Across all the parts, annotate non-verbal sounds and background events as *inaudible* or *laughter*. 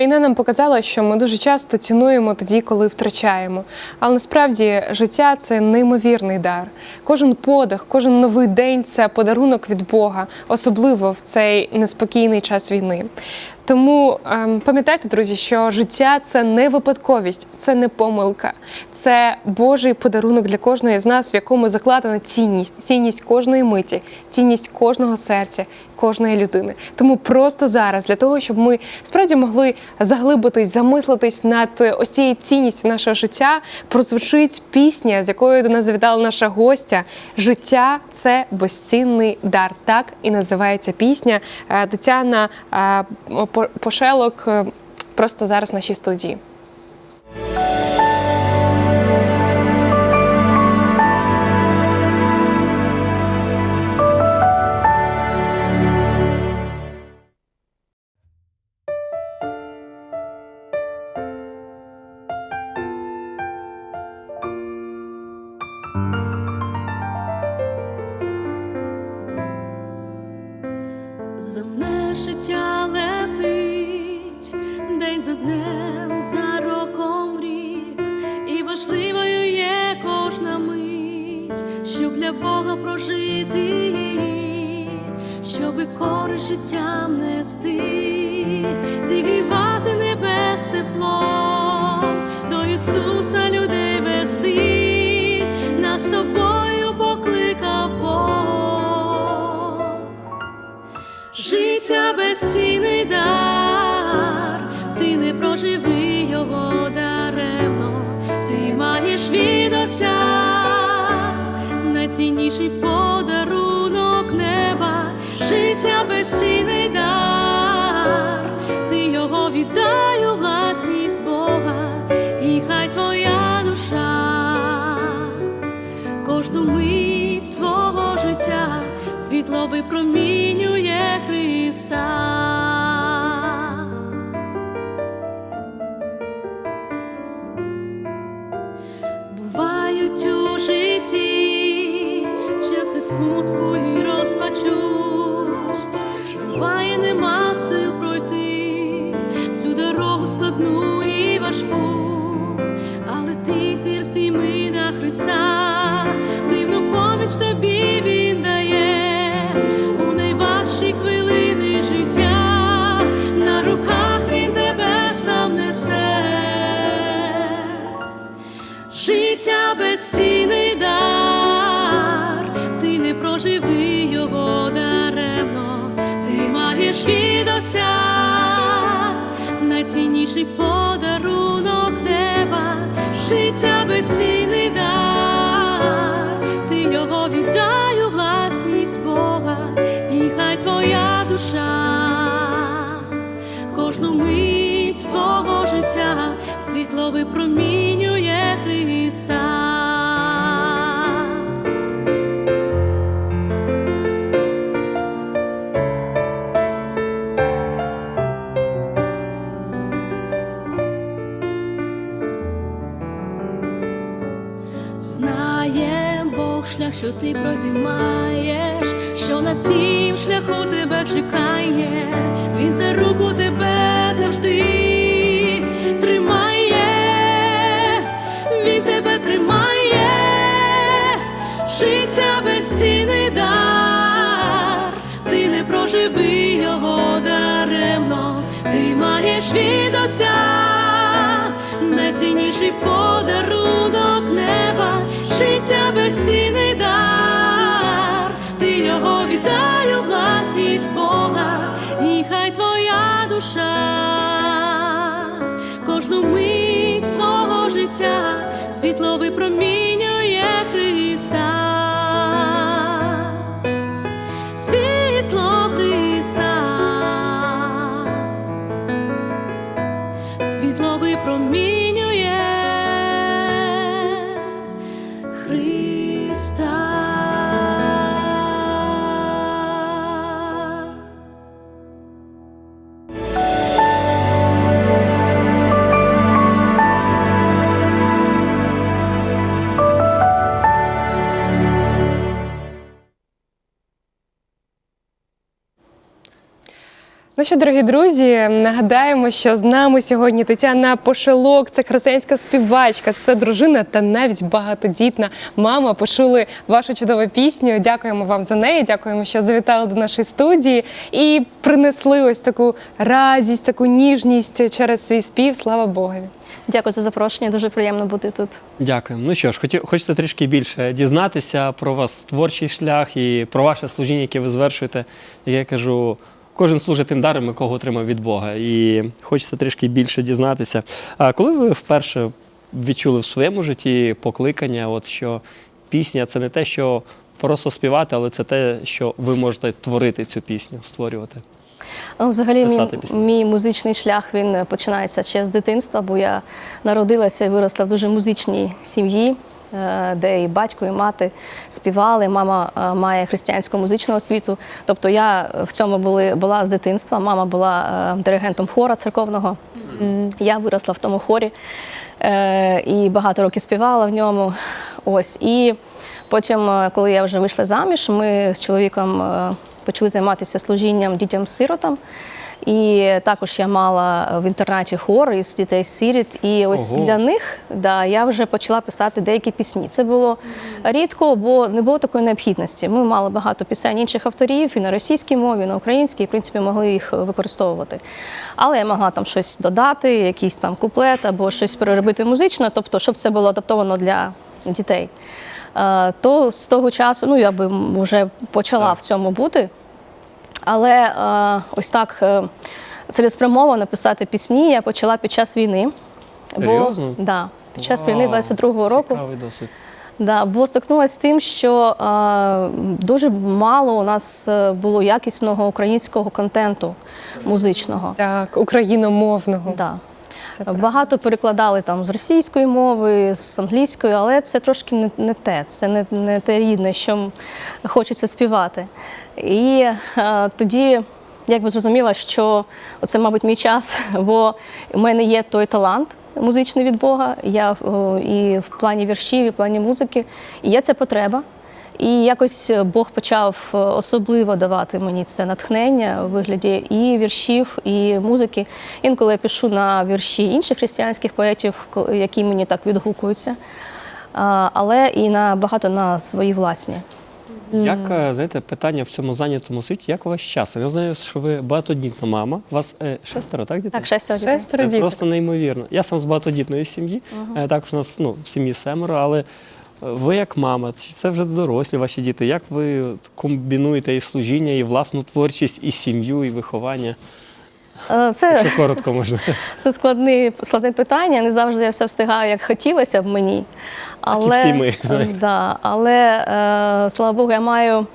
Війна нам показала, що ми дуже часто цінуємо тоді, коли втрачаємо. Але насправді життя це неймовірний дар. Кожен подих, кожен новий день це подарунок від Бога, особливо в цей неспокійний час війни. Тому ем, пам'ятайте, друзі, що життя це не випадковість, це не помилка, це Божий подарунок для кожної з нас, в якому закладена цінність, цінність кожної миті, цінність кожного серця, кожної людини. Тому просто зараз, для того, щоб ми справді могли заглибитись, замислитись над е, ось цією цінністю нашого життя, прозвучить пісня, з якою до нас завітала наша гостя. Життя це безцінний дар. Так і називається пісня. Е, Тетяна е, Пошелок просто зараз в нашій студії. Прожити, щоби користь життям нести, зігрівати небес теплом, до Ісуса людей вести, нас тобою покликав Бог. Життя безцінний дар, ти не проживи його даремно, ти маєш від Отця найцінніший подарунок неба, життя безцінний дар, ти його віддай у власність Бога, і хай твоя душа кожну мить твого життя світло випромінює Христа. І але ти зір ми на Христа, безцінний дар, ти його віддай власність Бога, і хай твоя душа кожну мить твого життя світло випромінює чекає, він за руку тебе завжди тримає, він тебе тримає, життя безцінний дар, ти не проживи його даремно, ти маєш від Отця найцінніший подарунок неба, життя безцінний дар, ти його віддай власність Бога, і хай твоя душа кожну мить твого життя світло випромінює Ну що, дорогі друзі, нагадаємо, що з нами сьогодні Тетяна Пошелок, це християнська співачка, це дружина та навіть багатодітна мама. Почули вашу чудову пісню. Дякуємо вам за неї. Дякуємо, що завітали до нашої студії і принесли ось таку радість, таку ніжність через свій спів. Слава Богові. Дякую за запрошення. Дуже приємно бути тут. Дякуємо. Ну що ж, хоті- хочеться трішки більше дізнатися про вас творчий шлях і про ваше служіння, яке ви звершуєте. Як я кажу, кожен служить тим даром, якого отримав від Бога. І хочеться трішки більше дізнатися. А коли ви вперше відчули в своєму житті покликання, от що пісня це не те, що просто співати, але це те, що ви можете творити цю пісню, створювати. Ну, Взагалі, мій, мій музичний шлях він починається ще з дитинства, бо я народилася і виросла в дуже музичній сім'ї, де і батько, і мати співали. Мама е, має християнську музичну освіту. Тобто я в цьому були, була з дитинства. Мама була е, диригентом хора церковного. Я виросла в тому хорі е, і багато років співала в ньому. Ось. І потім, е, коли я вже вийшла заміж, ми з чоловіком е, почали займатися служінням дітям-сиротам. І також я мала в інтернаті хор із дітей сиріт. І ось Ого. для них да, я вже почала писати деякі пісні. Це було рідко, бо не було такої необхідності. Ми мали багато пісень інших авторів і на російській мові, і на українській, і в принципі могли їх використовувати. Але я могла там щось додати, якийсь там куплет або щось переробити музично, тобто, щоб це було адаптовано для дітей. Е, То з того часу, ну я би вже почала в цьому бути. Але е, ось так е, цілеспрямовано писати пісні я почала під час війни. Серйозно? Бо, да, під час війни Вау, 22-го року. Цікавий досить. Да, бо стикнулася з тим, що е, дуже мало у нас було якісного українського контенту музичного. Так, україномовного. Да. Багато перекладали там з російської мови, з англійської, але це трошки не, не те, це не, не те рідне, що хочеться співати. І е, тоді якби зрозуміла, що це, мабуть, мій час, *laughs* бо в мене є той талант музичний від Бога. Я і в плані віршів, і в плані музики, і є ця потреба. І якось Бог почав е, особливо давати мені це натхнення у вигляді і віршів, і музики. Інколи я пишу на вірші інших християнських поетів, які мені так відгукуються, але і на багато на свої власні. Як е, знаєте, питання в цьому зайнятому світі, як у вас часом? Я знаю, що ви багатодітна мама. У вас е, шестеро, так, дітей? Так, шестеро дітей. Шестеро Це дітей. просто неймовірно. Я сам з багатодітної сім'ї, е, також у нас ну, в сім'ї семеро, але е, ви як мама, чи це вже дорослі ваші діти. Як ви комбінуєте і служіння, і власну творчість, і сім'ю, і виховання? Е, Це коротко можна. *laughs* Це складне, складне питання. Не завжди я все встигаю, як хотілося б мені. Але, всі ми, е, знаєте. да, але е, слава Богу, я маю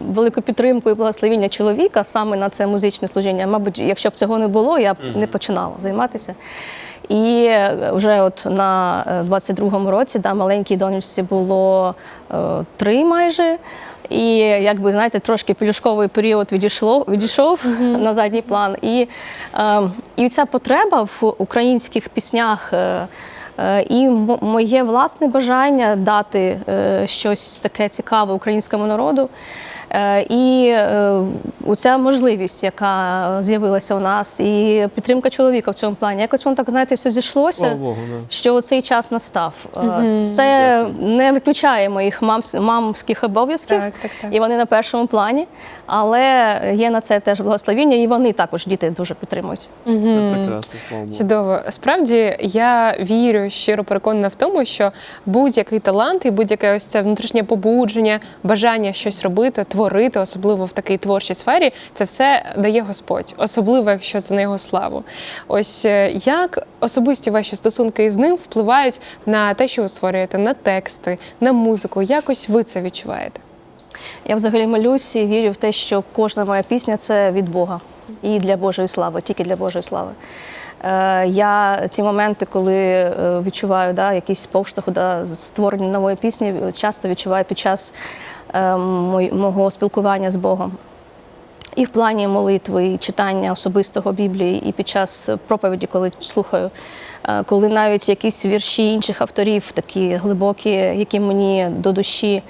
велику підтримку і благословіння чоловіка саме на це музичне служіння. Мабуть, якщо б цього не було, я б не починала займатися. І е, вже от на е, 22-му році да, маленькій донечці було е, три майже. І якби знаєте, трошки пелюшковий період відійшло, відійшов на задній план. І, е, і ця потреба в українських піснях. е, е, І моє власне бажання дати е, щось таке цікаве українському народу. Е, І е, оця можливість, яка з'явилася у нас, і підтримка чоловіка в цьому плані. Якось воно так, знаєте, все зійшлося Богу, да. що цей час настав. Е, Це не виключає моїх мамс- мамських обов'язків, Так, так, так. і вони на першому плані, але є на це теж благословіння, і вони також діти дуже підтримують. Це прекрасно, слава Богу. Чудово. Справді я вірю, щиро переконана в тому, що будь-який талант і будь-яке ось це внутрішнє побудження, бажання щось робити, творити, особливо в такій творчій сфері, це все дає Господь, особливо якщо це на його славу. Ось е, як особисті ваші стосунки із ним впливають на те, що ви створюєте, на тексти, на музику. Якось ви це відчуваєте? Я взагалі молюсь і вірю в те, що кожна моя пісня це від Бога і для Божої слави, тільки для Божої слави. Е, Я ці моменти, коли е, відчуваю да, якийсь повштовх до створення нової пісні, часто відчуваю під час мого спілкування з Богом. І в плані молитви, і читання особистого Біблії, і під час проповіді, коли слухаю, Е, коли навіть якісь вірші інших авторів, такі глибокі, які мені до душі,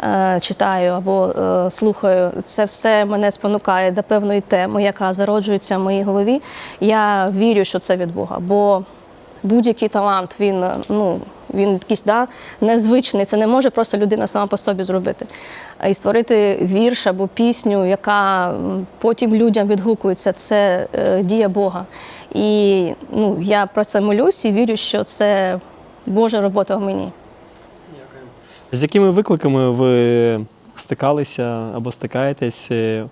е, читаю або е, слухаю, це все мене спонукає до певної теми, яка зароджується в моїй голові. Я вірю, що це від Бога. Бо будь-який талант, він е, ну. Він якийсь да, незвичний, це не може просто людина сама по собі зробити. І створити вірш або пісню, яка потім людям відгукується, це е, дія Бога. І ну, я про це молюсь і вірю, що це Божа робота в мені. З якими викликами ви стикалися або стикаєтесь е,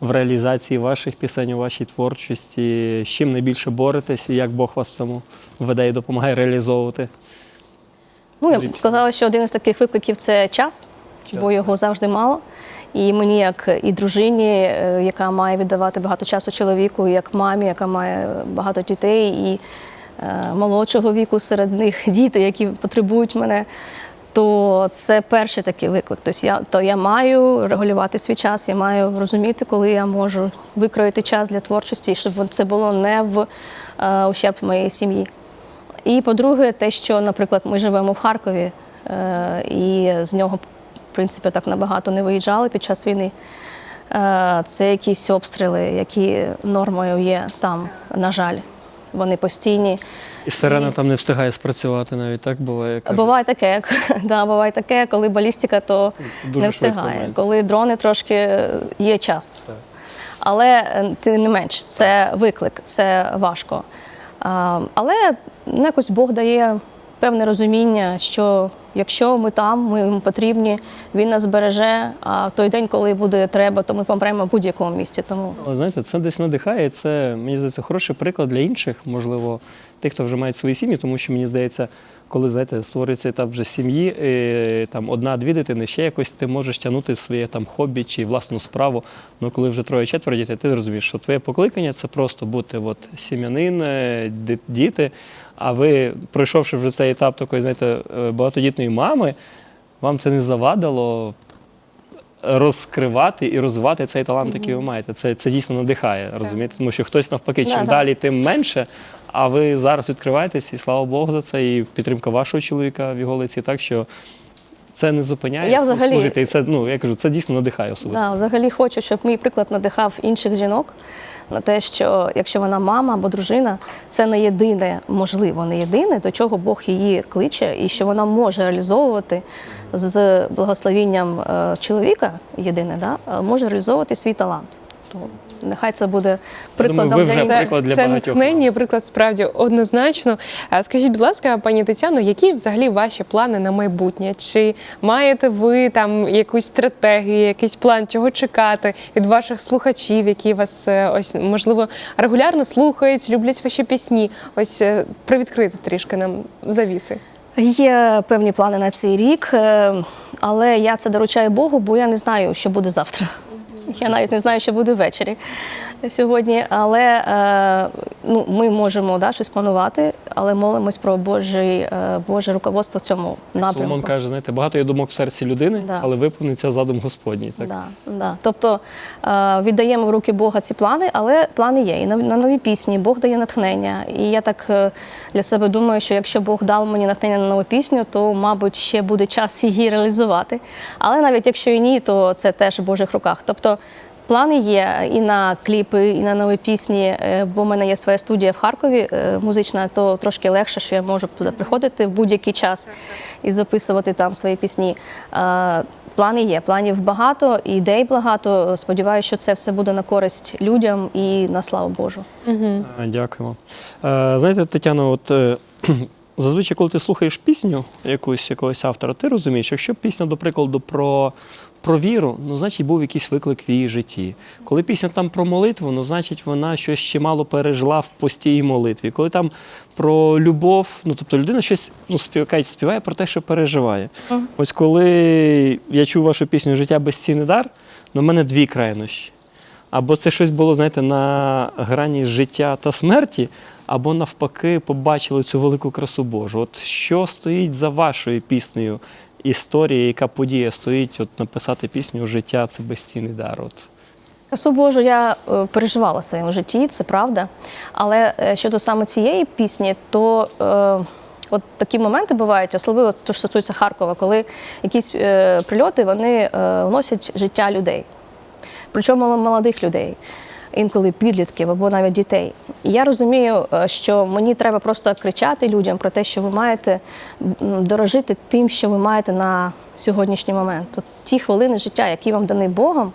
в реалізації ваших пісень у вашій творчості? З чим найбільше боретесь і як Бог вас цьому веде і допомагає реалізовувати? Ну, я б сказала, що один із таких викликів це час, Час, бо його завжди мало. І мені, як і дружині, е, яка має віддавати багато часу чоловіку, як мамі, яка має багато дітей, і е, молодшого віку серед них *laughs* діти, які потребують мене. То це перший такий виклик. Тобто я, то я маю регулювати свій час, я маю розуміти, коли я можу викроїти час для творчості, щоб це було не в е, ущерб моєї сім'ї. І по-друге, те, що, наприклад, ми живемо в Харкові, е, і з нього, в принципі, так набагато не виїжджали під час війни. Е, Це якісь обстріли, які нормою є там, на жаль. Вони постійні. І сирена І- там не встигає спрацювати навіть так буває. кажуть. Буває таке, *laughs* да, буває таке, коли балістика, то Дуже не встигає. Коли дрони трошки е, є час. Так. Але тим не менш, це виклик, це важко. Але ну, якось Бог дає певне розуміння, що якщо ми там, ми йому потрібні, він нас береже. А в той день, коли буде треба, то ми помремо в будь-якому місці. Тому знаєте, це десь надихає. Це мені здається хороший приклад для інших, можливо, тих, хто вже мають свої сім'ї, тому що мені здається, коли знаєте, створюється етап вже сім'ї, е, там одна-дві дитини, ще якось ти можеш тягнути своє там хобі чи власну справу. Ну коли вже троє-четверо дітей, ти розумієш, що твоє покликання це просто бути от сім'янин, е, діти. А ви, пройшовши вже цей етап такої, знаєте, е, багатодітної мами, вам це не завадило розкривати і розвивати цей талант, який ви маєте. Це, це дійсно надихає, розумієте? Тому що хтось навпаки, чим да. далі, тим менше. А ви зараз відкриваєтесь, і слава Богу за це, і підтримка вашого чоловіка в його лиці. Так що це не зупиняє Я взагалі- служити. І це, ну, я кажу, це дійсно надихає особисто. да, взагалі хочу, щоб мій приклад надихав інших жінок на те, що якщо вона мама або дружина, це не єдине, можливо, не єдине, до чого Бог її кличе, і що вона може реалізовувати з благословінням е, чоловіка, єдине, да, е, може реалізовувати свій талант. Тому нехай це буде прикладом ви для вже. Це, приклад для це багатьох натхнення, і приклад справді однозначно. А Скажіть, будь ласка, пані Тетяно, які взагалі ваші плани на майбутнє? Чи маєте ви там якусь стратегію, якийсь план, чого чекати від ваших слухачів, які вас е, ось можливо регулярно слухають, люблять ваші пісні? Ось е, привідкрити трішки нам завіси. Є певні плани на цей рік, е, але я це доручаю Богу, бо я не знаю, що буде завтра. Я навіть не знаю, що буде ввечері сьогодні. Але е, ну, ми можемо да, щось планувати, але молимось про Божий, е, Боже руководство в цьому Соломон напрямку. каже, знаєте, багато є думок в серці людини, Да. але виповниться задум Господній. Так? Да, да. Тобто е, віддаємо в руки Бога ці плани, але плани є. І на, на нові пісні Бог дає натхнення. І я так е, для себе думаю, що якщо Бог дав мені натхнення на нову пісню, то, мабуть, ще буде час її реалізувати. Але навіть якщо і ні, то це теж в Божих руках. Тобто Плани є і на кліпи, і на нові пісні, е, бо в мене є своя студія в Харкові е, музична, то трошки легше, що я можу туди приходити в будь-який час і записувати там свої пісні. Плани є, планів багато, ідей багато. Сподіваюся, що це все буде на користь людям і на славу Божу. Е, Дякуємо. Знаєте, Тетяно, от зазвичай, коли ти слухаєш пісню якусь якогось автора, ти розумієш, якщо пісня, до прикладу, про, про віру, ну значить був якийсь виклик в її житті. Коли пісня там про молитву, ну значить вона щось чимало пережила в постій молитві. Коли там про любов, ну тобто людина щось ну, спів- кажуть, співає про те, що переживає. Ось коли я чув вашу пісню Життя безцінний дар, ну в мене дві крайнощі. Або це щось було, знаєте, на грані життя та смерті, або навпаки побачили цю велику красу Божу. От що стоїть за вашою піснею історія, яка подія стоїть, от написати пісню Життя це безцінний дар. От. Красу Божу я е, переживала в своєму житті, це правда. Але е, щодо саме цієї пісні, то е, От такі моменти бувають, особливо те, що стосується Харкова, коли якісь е, прильоти вони е, вносять життя людей, причому молодих людей, інколи підлітків або навіть дітей. І я розумію, е, що мені треба просто кричати людям про те, що ви маєте дорожити тим, що ви маєте на сьогоднішній момент. От ті хвилини життя, які вам дані Богом.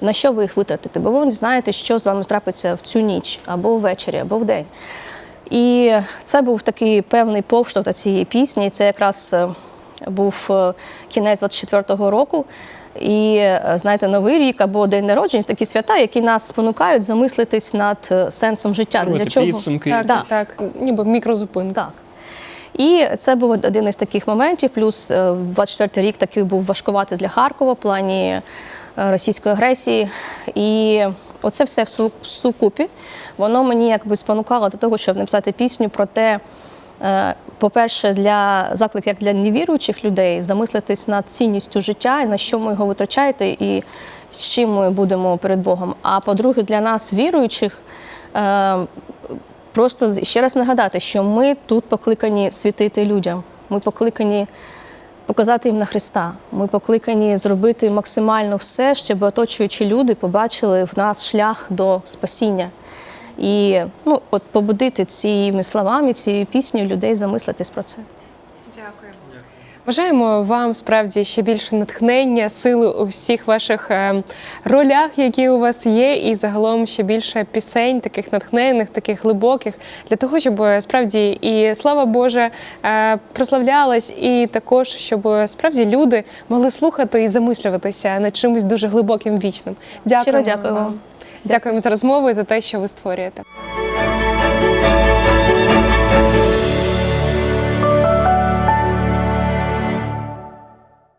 На що ви їх витратите? Бо ви не знаєте, що з вами трапиться в цю ніч, або ввечері, або вдень. І це був такий певний повштовх до цієї пісні. Це якраз е, був е, кінець 24-го року. І е, знаєте, новий рік або день народження такі свята, які нас спонукають замислитись над е, сенсом життя. Робити Для чого підсумки. Так, Да. так, ніби мікрозупинка. так. І це був один із таких моментів. Плюс е, 24 рік такий був важкуватий для Харкова в плані е, російської агресії. І оце все в сукупі. Воно мені якби спонукало до того, щоб написати пісню про те, е, по-перше, для заклик як для невіруючих людей замислитись над цінністю життя, і на що ми його витрачаєте, і з чим ми будемо перед Богом. А по-друге, для нас, віруючих, е, Просто ще раз нагадати, що ми тут покликані світити людям. Ми покликані показати їм на Христа. Ми покликані зробити максимально все, щоб оточуючі люди побачили в нас шлях до спасіння. І ну, от побудити цими словами, цією піснею людей замислитись про це. Дякую. Бажаємо вам справді ще більше натхнення, сили у всіх ваших е, ролях, які у вас є, і загалом ще більше пісень, таких натхненних, таких глибоких, для того, щоб е, справді і слава Божа е, прославлялась, і також щоб справді люди могли слухати і замислюватися над чимось дуже глибоким вічним. Дякую. Щиро дякую вам. Дякуємо за розмову і за те, що ви створюєте.